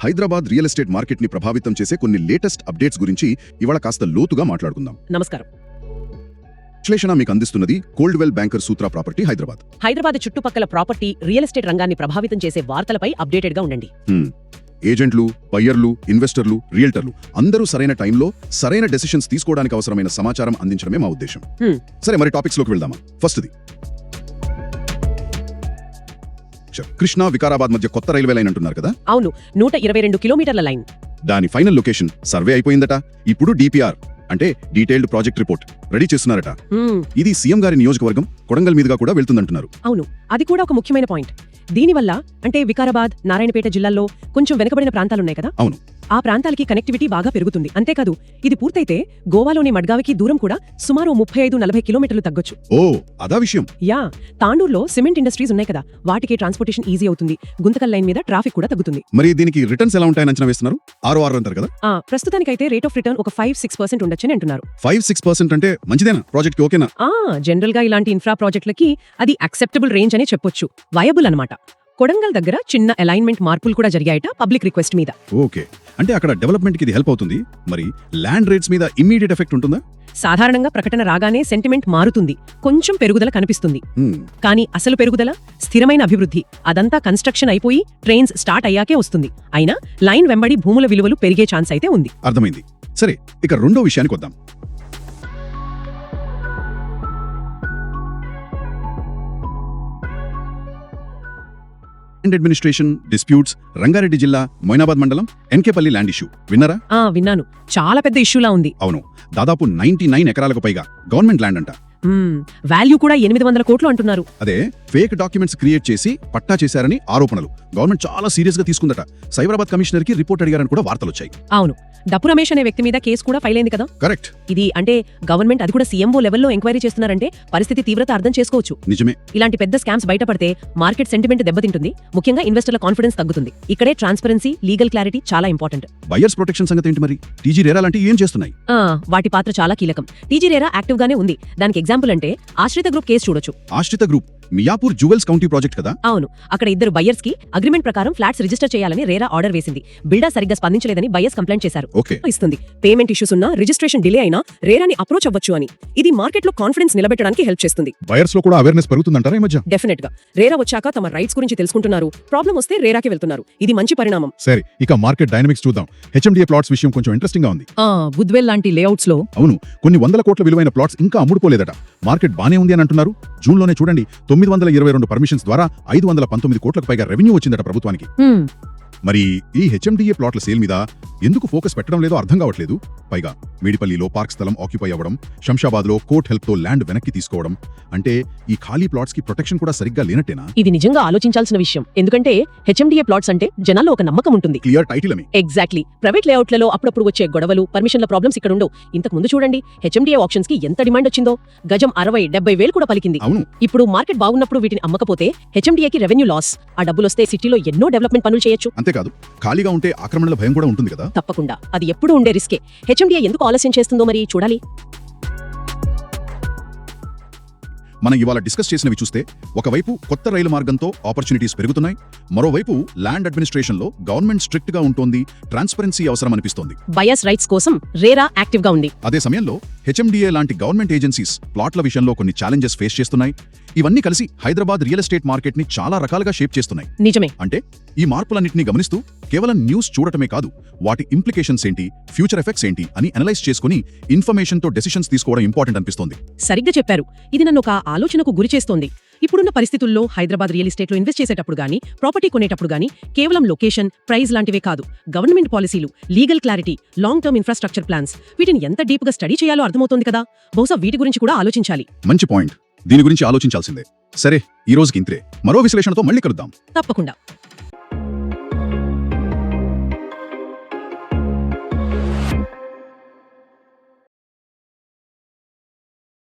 Hyderabad real estate మార్కెట్ని ప్రభావితం చేసే కొన్ని లేటెస్ట్ అప్డేట్స్ గురించి ఇవాళ కాస్త లోతుగా మాట్లాడుకుందాం. నమస్కారం. విశ్లేషణ మీకు అందిస్తున్నది Coldwell Banker Sutra property Hyderabad. Hyderabad చుట్టుపక్కల ప్రాపర్టీ రియల్ ఎస్టేట్ రంగాన్ని ప్రభావితం చేసే వార్తలపై అప్డేటెడ్గా ఉండండి. ఏజెంట్లు బయ్యర్లు ఇన్వెస్టర్లు రియల్టర్లు అందరూ సరైన టైంలో సరైన డెసిషన్స్ తీసుకోవడానికి అవసరమైన సమాచారం అందించడమే మా ఉద్దేశం. సరే మరి టాపిక్స్లోకి వెళ్దామా? ఫస్ట్ది చ- కృష్ణా వికారాబాద్ మధ్య కొత్త రైల్వే లైన్ అంటున్నారు కదా? అవును నూట ఇరవై రెండు కిలోమీటర్ల లైన్. దాని ఫైనల్ లొకేషన్ సర్వే అయిపోయిందట. ఇప్పుడు డిపిఆర్ అంటే డీటెయిల్డ్ ప్రాజెక్ట్ రిపోర్ట్ రెడీ చేస్తున్నారట. ఇది సీఎం గారి నియోజకవర్గం కొడంగల్ మీదుగా కూడా వెళ్తుందంటున్నారు. అవును అది కూడా ఒక ముఖ్యమైన పాయింట్. దీనివల్ల అంటే వికారాబాద్ నారాయణపేట జిల్లాల్లో కొంచెం వెనుకబడిన ప్రాంతాలున్నాయి కదా? అవును. ఆ ప్రాంతాలకి కనెక్టివిటీ బాగా పెరుగుతుంది. అంతేకాదు ఇది పూర్తయితే గోవాలోని మడ్గావికి దూరం కూడా సుమారు ముప్పై ఐదు నలభై కిలోమీటర్లు తగ్గొచ్చు. ఓ అదా విషయం. యా తాండూరులో సిమెంట్ ఇండస్ట్రీస్ ఉన్నాయి కదా వాటికి ట్రాన్స్పోర్టేషన్ ఈజీ అవుతుంది. గుంతకల్ లైన్ మీద ట్రాఫిక్ కూడా తగ్గుతుంది. మరి దీనికి రిటర్న్స్ ఎలా ఉంటాయని అంచనా వేస్తున్నారు? ఆరు ఆరు అంటారు కదా? ఆ ప్రస్తుతానికైతే రేట్ ఆఫ్ రిటర్న్ ఒక ఫైవ్ సిక్స్ పర్సెంట్ ఉండొచ్చని అంటున్నారు. ఫైవ్ సిక్స్ పర్సెంట్ అంటే మంచిదేనా? ప్రాజెక్ట్ ఓకేనా? ఆ జనరల్గా ఇలాంటి ఇన్ఫ్రా ప్రాజెక్టులకి అది అక్సెప్టబుల్ రేంజ్ అనే చెప్పొచ్చు. వయబుల్ అన్నమాట. కొడంగల్ దగ్గర చిన్న అలైన్మెంట్ మార్పులు కూడా జరిగాయట పబ్లిక్ రిక్వెస్ట్ మీద. ఓకే. అంటే అక్కడ డెవలప్మెంట్కి ఇది హెల్ప్ అవుతుంది. మరి ల్యాండ్ రేట్స్ మీద ఇమ్మీడియట్ ఎఫెక్ట్ ఉంటుందా? సాధారణంగా ప్రకటన రాగానే సెంటిమెంట్ మారుతుంది. కొంచెం పెరుగుదల కనిపిస్తుంది. హ్మ్. కానీ అసలు పెరుగుదల స్థిరమైన అభివృద్ధి అదంతా కన్స్ట్రక్షన్ అయిపోయి ట్రైన్స్ స్టార్ట్ అయ్యాకే వస్తుంది. అయినా లైన్ వెంబడి భూముల విలువలు పెరిగే ఛాన్స్ అయితే ఉంది. అర్థమైంది. సరే ఇక రెండో విషయానికి వద్దాం. ల్యాండ్ అడ్మినిస్ట్రేషన్ డిస్ప్యూట్స్ రంగారెడ్డి జిల్లా మొయినాబాద్ మండలం ఎన్కేపల్లి ల్యాండ్ ఇష్యూ విన్నారా? విన్నాను. చాలా పెద్ద ఇష్యూలా ఉంది. అవును. దాదాపు నైన్టీ నైన్ ఎకరాలకు పైగా గవర్నమెంట్ ల్యాండ్ అంట. వాల్యూ కూడా ఎనిమిది వందల కోట్లు అంటున్నారు. అదే ఫేక్ డాక్యుమెంట్స్ క్రియేట్ చేసి పట్టా చేశారని ఆరోపణలు. గవర్నమెంట్ చాలా సీరియస్గా తీసుకుందట. సైబరాబాద్ కమిషనర్కి రిపోర్ట్ అడిగారని కూడా వార్తలు వచ్చాయి. అవును. డప్పు రమేష్ అనే వ్యక్తి మీద కేసు కూడా ఫైల్ అయింది కదా? కరెక్ట్. ఇది అంటే గవర్నమెంట్ అది కూడా సీఎంఓ లెవెల్లో ఎంక్వైరీ చేస్తున్నారంటే పరిస్థితి తీవ్రత అర్థం చేసుకోవచ్చు. నిజమే. ఇలాంటి పెద్ద స్కామ్స్ బయటపడితే మార్కెట్ సెంటిమెంట్ దెబ్బతింటుంది. ముఖ్యంగా ఇన్వెస్టర్ల కాన్ఫిడెన్స్ తగ్గుతుంది. ఇక్కడే ట్రాన్స్పరెన్సీ లీగల్ క్లారిటీ చాలా ఇంపార్టెంట్. బయర్స్ ప్రొటెక్షన్ సంగతి ఏంటి మరి? టీజీ రేరా లాంటి ఏం చేస్తున్నాయి? వాటి పాత్ర చాలా కీలకం. టీజీ రేరా యాక్టివ్ గానే ఉంది. దానికి ఎగ్జాంపుల్ అంటే ఆశ్రిత గ్రూప్ కేసు చూడొచ్చు. Aashritha group. Miyapur Jewels County project కదా? అవును. అక్కడ ఇద్దరు బయ్యర్స్కి అగ్రిమెంట్ ప్రకారం ఫ్లాట్స్ రిజిస్టర్ చేయాలని రేరా ఆర్డర్ వేసింది. బిల్డర్ సరిగ్గా స్పందించలేదని బయ్యర్స్ కంప్లైంట్ చేశారు. ఓకే. ఇస్తుంది. పేమెంట్ ఇష్యూస్ ఉన్నా రిజిస్ట్రేషన్ డిలే అయినా రేరాని అప్రోచ్ అవ్వచ్చు అని. ఇది మార్కెట్లో కాన్ఫిడెన్స్ నిలబెట్టడానికి హెల్ప్ చేస్తుంది. బయర్స్లో కూడా అవేర్నెస్ పెరుగుతుందంటారా ఈ మధ్య? డెఫినెట్గా రేరా వచ్చాక తమ రైట్స్ గురించి తెలుసుకుంటున్నారు. ప్రాబ్లం వస్తే రేరాకి వెళ్తున్నారు. ఇది మంచి పరిణామం. సరే ఇక మార్కెట్ డైనమిక్స్ చూద్దాం. హెచ్ఎండిఏ ప్లాట్స్ విషయం కొంచెం ఇంట్రెస్టింగ్గా ఉంది. ఆ బుద్వెల్ లాంటి లేఅవుట్స్లో అవును. కొన్ని వందల కోట్ల విలువైన ప్లాట్స్ ఇంకా అమ్ముడుపోలేదట. మార్కెట్ బానే ఉంది అని అంటున్నారు. జూన్లోనే చూడండి తొమ్మిది వందల ఇరవై రెండు పర్మిషన్స్ ద్వారా ఐదు వందల పంతొమ్మిది కోట్లకు పైగా రెవెన్యూ వచ్చిందట ప్రభుత్వానికి. మరి ఈ హెచ్ఎండిఏ ప్లాట్ల సేల్ మీద ఎందుకు ఫోకస్ పెట్టడం లేదో అర్థం కావట్లేదు. పైగా మేడిపల్లిలో పార్క్ స్థలం ఆక్యుపై అవ్వడం శంషాబాద్లో కోర్ట్ హెల్ప్తో ల్యాండ్ వెనక్కి తీసుకోవడం. అంటే ఈ ఖాళీ ప్లాట్స్కి ప్రొటెక్షన్ కూడా సరిగ్గా లేనట్టేనా? ఇది నిజంగా ఆలోచించాల్సిన విషయం. ఎందుకంటే హెచ్ఎండిఏ ప్లాట్స్ అంటే జనాల్లో ఒక నమ్మకం ఉంటుంది. క్లియర్ టైటిల్ అని. ఎగ్జాక్ట్లీ. ప్రైవేట్ లేఅవుట్లలో అప్పుడప్పుడు వచ్చే గొడవలు పర్మిషన్ల ప్రాబ్లమ్స్ ఇక్కడ ఉండవు. ఇంతకు ముందు చూడండి హెచ్ఎండిఏ ఆప్షన్స్కి ఎంత డిమాండ్ వచ్చిందో. గజం అరవై డెబ్బై వేలు కూడా పలికింది. అవును. ఇప్పుడు మార్కెట్ బాగున్నప్పుడు వీటిని అమ్మకపోతే హెచ్ఎండిఏకి రెవెన్యూ లాస్. ఆ డబ్బులు వస్తే సిటీలో ఎన్నో డెవలప్మెంట్ పనులు చేయొచ్చు. అంతేకాదు ఖాళీగా ఉంటే ఆక్రమణల భయం కూడా ఉంటుంది కదా? తప్పకుండా. అది ఎప్పుడూ ఉండే రిస్కే. హెచ్ఎండిఏ ఎందుకు ఆలస్యం చేస్తుందో మరి చూడాలి. మనం ఇవాళ డిస్కస్ చేసినవి చూస్తే ఒకవైపు కొత్త రైలు మార్గంతో ఆపర్చునిటీస్ పెరుగుతున్నాయి మరోవైపు ల్యాండ్ అడ్మినిస్ట్రేషన్లో గవర్నమెంట్ స్ట్రిక్ట్గా ఉంటుంది ట్రాన్స్పరెన్సీ అవసరం అనిపిస్తోంది బయస్ రైట్స్ కోసం రేరా యాక్టివ్గా ఉంది. అదే సమయంలో హెచ్ఎండిఏ లాంటి గవర్నమెంట్ ఏజెన్సీస్ ప్లాట్ల విషయంలో కొన్ని ఛాలెంజెస్ ఫేస్ చేస్తున్నాయి. ఇవన్నీ కలిసి హైదరాబాద్ రియల్ ఎస్టేట్ మార్కెట్ని చాలా రకాలుగా షేప్ చేస్తున్నాయి. నిజమే. అంటే ఈ మార్పులన్నింటినీ గమనిస్తూ కేవలం న్యూస్ చూడటమే కాదు వాటి ఇంప్లికేషన్స్ ఏంటి ఫ్యూచర్ ఎఫెక్ట్స్ ఏంటి అని అనలైజ్ చేసుకుని ఇన్ఫర్మేషన్తో డెసిషన్స్ తీసుకోవడం ఇంపార్టెంట్ అనిపిస్తోంది. సరిగ్గా చెప్పారు. ఇది నన్ను ఒక ఆలోచనకు గురి చేస్తోంది. ఇప్పుడున్న పరిస్థితుల్లో హైదరాబాద్ రియల్ ఎస్టేట్లో ఇన్వెస్ట్ చేసేటప్పుడు గానీ ప్రాపర్టీ కొనేటప్పుడు గానీ కేవలం లొకేషన్ ప్రైస్ లాంటివే కాదు గవర్నమెంట్ పాలసీలు legal clarity long term infrastructure plans వీటిని ఎంత డీప్గా స్టడీ చేయాలో అర్థమవుతోంది కదా. బహుశా వీటి గురించి కూడా ఆలోచించాలి. మంచి పాయింట్ దీని గురించి ఆలోచించాల్సిందే. సరే ఈ రోజుకి ఇంతే. మరో విశ్లేషణతో మళ్ళీ కలుద్దాం. తప్పకుండా.